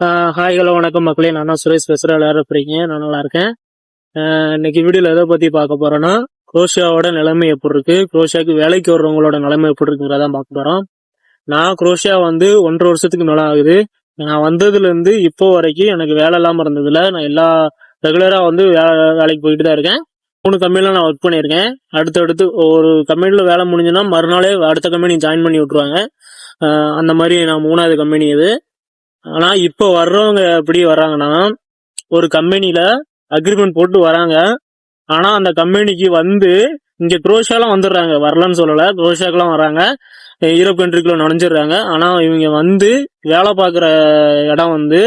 Hi hello வணக்கம் மக்களே. நான் தான் சுரேஷ் பேசுகிறேன் எல்லாரும் இருக்கிறீங்க நான் நல்லா இருக்கேன். இன்னைக்கு வீடியோவில் எதை பற்றி பார்க்க போகிறேன்னா குரோஷியாவோட நிலைமை எப்படி இருக்கு? குரோஷியாவுக்கு வேலைக்கு வர்றவங்களோட நிலைமை எப்படி இருக்குங்கிறத பார்க்க போகிறோம் நான் குரோஷியா வந்து ஒன்றரை வருஷத்துக்கு மேலே ஆகுது. நான் வந்ததுலேருந்து இப்போ வரைக்கும் எனக்கு வேலை இல்லாமல் இருந்ததில்ல நான் எல்லா ரெகுலராக வந்து வே- வேலைக்கு போயிட்டு தான் இருக்கேன். மூணு கம்பெனியில் நான் ஒர்க் பண்ணியிருக்கேன். அடுத்தடுத்து ஒரு கம்பெனியில் வேலை முடிஞ்சுன்னா மறுநாளே அடுத்த கம்பெனி ஜாயின் பண்ணி விட்ருவாங்க அந்த மாதிரி நான் மூணாவது கம்பெனி இது. ஆனா இப்போ வர்றவங்க எப்படி வர்றாங்கன்னா ஒரு கம்பெனில அக்ரிமெண்ட் போட்டு வராங்க. ஆனா அந்த கம்பெனிக்கு வந்து இங்க குரோஷியாலாம் வந்துடுறாங்க. வரலன்னு சொல்லல. குரோஷியாக்கெல்லாம் வராங்க. யூரோப் கண்ட்ரிக்குள்ள நுழைஞ்சிடுறாங்க. ஆனா இவங்க வந்து வேலை பார்க்குற இடம் வந்து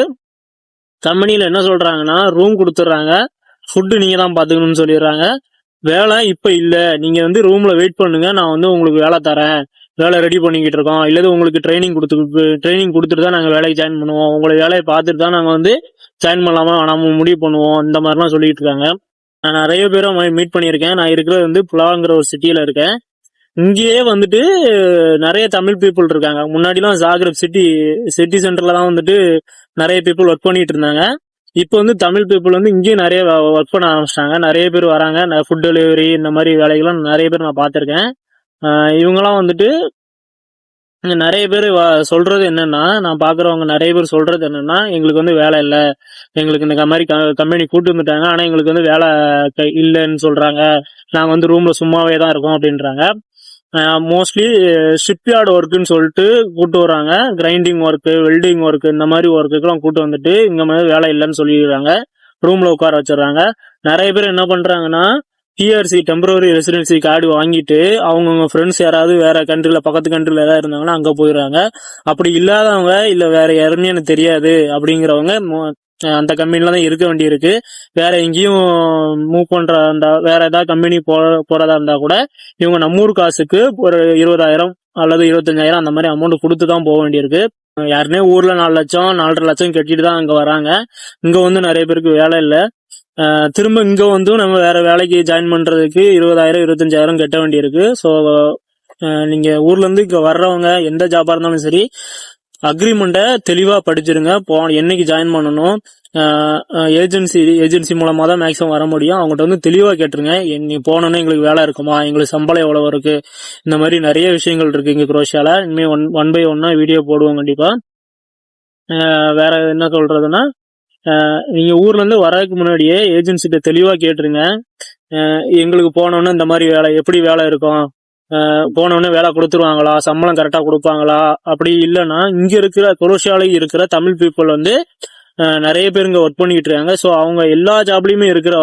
கம்பெனியில என்ன சொல்றாங்கன்னா ரூம் கொடுத்துட்றாங்க. ஃபுட்டு நீங்க தான் பாத்துக்கணும்னு சொல்லிடுறாங்க. வேலை இப்ப இல்ல. நீங்க வந்து ரூம்ல வெயிட் பண்ணுங்க. நான் வந்து உங்களுக்கு வேலை தரேன். வேலை ரெடி பண்ணிக்கிட்டு இருக்கோம். இல்லது உங்களுக்கு ட்ரைனிங் கொடுத்து ட்ரைனிங் கொடுத்துட்டு தான் நாங்கள் வேலைக்கு ஜாயின் பண்ணுவோம். உங்களை வேலையை பார்த்துட்டு தான் நாங்கள் வந்து ஜாயின் பண்ணலாமா வேணாமா முடிவு பண்ணுவோம். இந்த மாதிரிலாம் சொல்லிட்டு இருக்காங்க. நான் நிறைய பேரை மீட் பண்ணியிருக்கேன். நான் இருக்கிறது வந்து புலாங்கிற ஒரு சிட்டியில் இருக்கேன். இங்கேயே வந்துட்டு நிறைய தமிழ் பீப்புள் இருக்காங்க. முன்னாடிலாம் ஜாகிரப் சிட்டி சிட்டி சென்டர்ல தான் வந்துட்டு நிறைய பீப்புள் ஒர்க் பண்ணிட்டு இருந்தாங்க. இப்போ வந்து தமிழ் பீப்புள் வந்து இங்கேயும் நிறைய ஒர்க் பண்ண ஆரம்பிச்சிட்டாங்க. நிறைய பேர் வராங்க. ஃபுட் டெலிவரி இந்த மாதிரி வேலைகள்லாம் நிறைய பேர் நான் பார்த்துருக்கேன். இவங்களாம் இவங்கெல்லாம் வந்துட்டு நிறைய பேர் சொல்றது என்னன்னா நான் பாக்குறவங்க நிறைய பேர் சொல்றது என்னன்னா எங்களுக்கு வந்து வேலை இல்லை. எங்களுக்கு இந்த மாதிரி கம்பெனி கூட்டு வந்துட்டாங்க. ஆனா எங்களுக்கு வந்து வேலை க- இல்லைன்னு சொல்றாங்க. நாங்க வந்து ரூம்ல சும்மாவே தான் இருக்கோம் அப்படின்றாங்க. மோஸ்ட்லி ஷிப்யார்டு ஒர்க்குன்னு சொல்லிட்டு கூட்டு வராங்க. கிரைண்டிங் ஒர்க்கு வெல்டிங் ஒர்க்கு இந்த மாதிரி ஒர்க்குக்கெல்லாம் கூட்டு வந்துட்டு இங்க மாதிரி வேலை இல்லைன்னு சொல்லிடுறாங்க. ரூம்ல உட்கார வச்சிடுறாங்க. நிறைய பேர் என்ன பண்றாங்கன்னா டிஆர்சி டெம்பரரி ரெசிடென்சி கார்டு வாங்கிட்டு அவங்கவுங்க ஃப்ரெண்ட்ஸ் யாராவது வேற கண்ட்ரியில் பக்கத்து கண்ட்ரியில் ஏதாவது இருந்தாங்கன்னா அங்கே போயிடுறாங்க. அப்படி இல்லாதவங்க இல்லை வேற யாருமே எனக்கு தெரியாது அப்படிங்கிறவங்க மோ- அந்த கம்பெனில தான் இருக்க வேண்டியிருக்கு. வேற எங்கேயும் மூவ் பண்ற இருந்தா வேற ஏதாவது கம்பெனி போ போறதா இருந்தா கூட இவங்க நம்மூர் காசுக்கு ஒரு இருபதாயிரம் அல்லது இருபத்தஞ்சாயிரம் அந்த மாதிரி அமௌண்ட் கொடுத்து தான் போக வேண்டியிருக்கு. யாருனே ஊர்ல நாலு லட்சம் நாலரை லட்சம் கட்டிட்டு தான் அங்க வராங்க. இங்க வந்து நிறைய பேருக்கு வேலை இல்லை. திரும்ப இங்கே வந்து நம்ம வேறு வேலைக்கு ஜாயின் பண்ணுறதுக்கு இருபதாயிரம் இருபத்தஞ்சாயிரம் கட்ட வேண்டியிருக்கு. ஸோ நீங்கள் ஊர்லேருந்து இங்கே வர்றவங்க எந்த ஜாப்பாக இருந்தாலும் சரி அக்ரிமெண்ட்டை தெளிவாக படிச்சிருங்க. போ என்னைக்கு ஜாயின் பண்ணணும் ஏஜென்சி ஏஜென்சி மூலமாக தான் மேக்ஸிமம் வர முடியும். அவங்ககிட்ட வந்து தெளிவாக கேட்டுருங்க. எ- நீ போனோன்னே எங்களுக்கு வேலை இருக்குமா? எங்களுக்கு சம்பளம் எவ்வளோ இருக்குது இந்த மாதிரி நிறைய விஷயங்கள் இருக்குது இங்கே குரோஷியாவில் இனிமேல் ஒன் ஒன் பை ஒன்னாக வீடியோ போடுவோம் கண்டிப்பாக வேற என்ன சொல்றதுன்னா நீங்கள் ஊர்லேருந்து வரதுக்கு முன்னாடியே ஏஜென்சிகிட்ட தெளிவாக கேட்டுருங்க. எங்களுக்கு போனோன்னு இந்த மாதிரி வேலை எப்படி வேலை இருக்கும்? அஹ் போனோன்னு வேலை கொடுத்துருவாங்களா? சம்பளம் கரெக்டாக கொடுப்பாங்களா? அப்படி இல்லைன்னா இங்கே இருக்கிற தொழிற்சாலை இருக்கிற தமிழ் பீப்புள் வந்து நிறைய பேர் இங்கே ஒர்க் பண்ணிக்கிட்டு இருக்காங்க. ஸோ அவங்க எல்லா ஜாப்லேயுமே இருக்கிற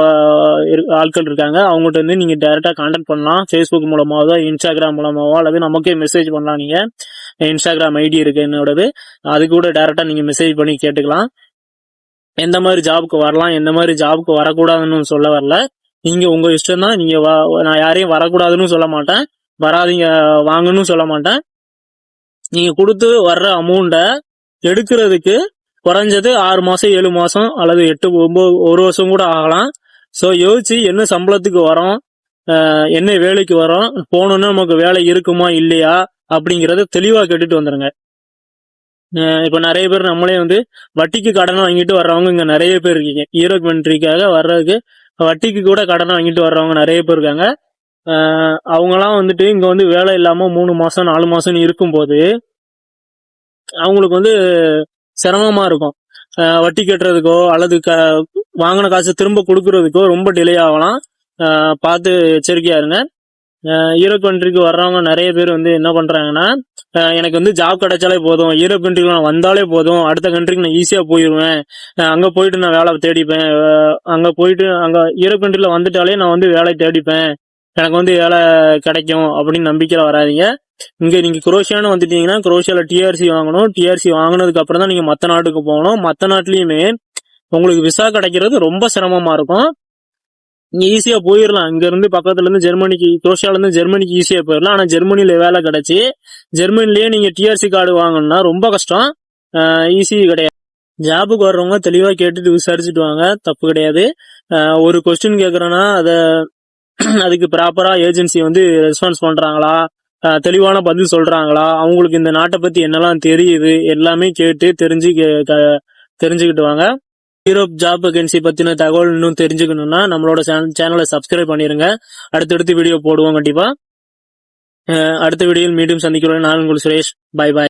ஆட்கள் இருக்காங்க. அவங்ககிட்ட வந்து நீங்கள் டைரக்டா கான்டாக்ட் பண்ணலாம். ஃபேஸ்புக் மூலமாவோ இன்ஸ்டாகிராம் மூலமாவோ அல்லது நமக்கே மெசேஜ் பண்ணலாம் நீங்கள் இன்ஸ்டாகிராம் ஐடி இருக்கு என்னோடது. அது கூட டேரெக்டாக நீங்கள் மெசேஜ் பண்ணி கேட்டுக்கலாம். எந்த மாதிரி ஜாபுக்கு வரலாம் எந்த மாதிரி ஜாபுக்கு வரக்கூடாதுன்னு சொல்ல வரல. நீங்க உங்க இஷ்டம் தான் நீங்க வா- நான் யாரையும் வரக்கூடாதுன்னு சொல்ல மாட்டேன். வராதீங்க வாங்கன்னு சொல்ல மாட்டேன். நீங்க கொடுத்து வர்ற அமௌண்ட்டை எடுக்கிறதுக்கு குறைஞ்சது ஆறு மாசம் ஏழு மாசம் அல்லது எட்டு ஒன்பது ஒரு வருஷம் கூட ஆகலாம். ஸோ யோசிச்சு என்ன சம்பளத்துக்கு வரோம் என்ன வேலைக்கு வரோம் போகணுன்னா நமக்கு வேலை இருக்குமா இல்லையா அப்படிங்கறத தெளிவாக கேட்டுட்டு வந்துருங்க. இப்போ நிறைய பேர் நம்மளே வந்து வட்டிக்கு கடன் வாங்கிட்டு வர்றவங்க இங்கே நிறைய பேர் இருக்கீங்க. ஈரோக் கண்ட்ரிக்காக வர்றதுக்கு வட்டிக்கு கூட கடன் வாங்கிட்டு வர்றவங்க நிறைய பேர் இருக்காங்க. அவங்களாம் வந்துட்டு இங்கே வந்து வேலை இல்லாமல் மூணு மாதம் நாலு மாதம்னு இருக்கும்போது அவங்களுக்கு வந்து சிரமமாக இருக்கும். வட்டி கட்டுறதுக்கோ அல்லது க வாங்கின காசு திரும்ப கொடுக்கறதுக்கோ ரொம்ப டிலே ஆகலாம். பார்த்து எச்சரிக்கையா இருங்க. யூரோப் கண்ட்ரிக்கு வர்றவங்க நிறைய பேர் வந்து என்ன பண்ணுறாங்கன்னா எனக்கு வந்து ஜாப் கிடைச்சாலே போதும் யூரோப் கண்ட்ரிக்கு நான் வந்தாலே போதும் அடுத்த கண்ட்ரிக்கு நான் ஈஸியாக போயிடுவேன் அங்கே போயிட்டு நான் வேலை தேடிப்பேன் அங்கே போயிட்டு அங்கே யூரோப் கண்ட்ரியில் வந்துட்டாலே நான் வந்து வேலை தேடிப்பேன் எனக்கு வந்து வேலை கிடைக்கும் அப்படின்னு நம்பிக்கையில் வராதிங்க. இங்கே நீங்கள் குரோஷியான்னு வந்துட்டீங்கன்னா குரோஷியாவில் டிஆர்சி வாங்கணும் டிஆர்சி வாங்கினதுக்கு அப்புறம் தான் நீங்கள் மற்ற நாட்டுக்கு போகணும். மற்ற நாட்டிலையுமே உங்களுக்கு விசா கிடைக்கிறது ரொம்ப சிரமமாக இருக்கும். நீங்க ஈஸியா போயிடலாம் இங்க இருந்து பக்கத்துல இருந்து ஜெர்மனிக்கு குரோஷியால இருந்து ஜெர்மனிக்கு ஈஸியா போயிடலாம் ஆனா ஜெர்மனில வேலை கிடைச்சி ஜெர்மனிலேயே நீங்க டிஆர்சி கார்டு வாங்கணும்னா ரொம்ப கஷ்டம். ஈஸி கிடையாது. ஜாபுக்கு வர்றவங்க தெளிவா கேட்டுட்டு விசாரிச்சுட்டு வாங்க. தப்பு கிடையாது. ஒரு கொஸ்டின் கேக்குறேன்னா அத அதுக்கு ப்ராப்பரா ஏஜென்சி வந்து ரெஸ்பான்ஸ் பண்றாங்களா? தெளிவான பதில் சொல்றாங்களா? அவங்களுக்கு இந்த நாட்டை பத்தி என்னெல்லாம் தெரியுது? எல்லாமே கேட்டு தெரிஞ்சு கே- தெரிஞ்சுக்கிட்டு வாங்க. ஈரோப் ஜாப் வேகன்சி பத்தின தகவல் இன்னும் தெரிஞ்சுக்கணும்னா நம்மளோட சேனலை சப்ஸ்கிரைப் பண்ணிருங்க. அடுத்தடுத்து வீடியோ போடுவோம் கண்டிப்பா. அடுத்த வீடியோவில் மீண்டும் சந்திக்கிறோம். நான் உங்கள் சுரேஷ். பாய் பாய்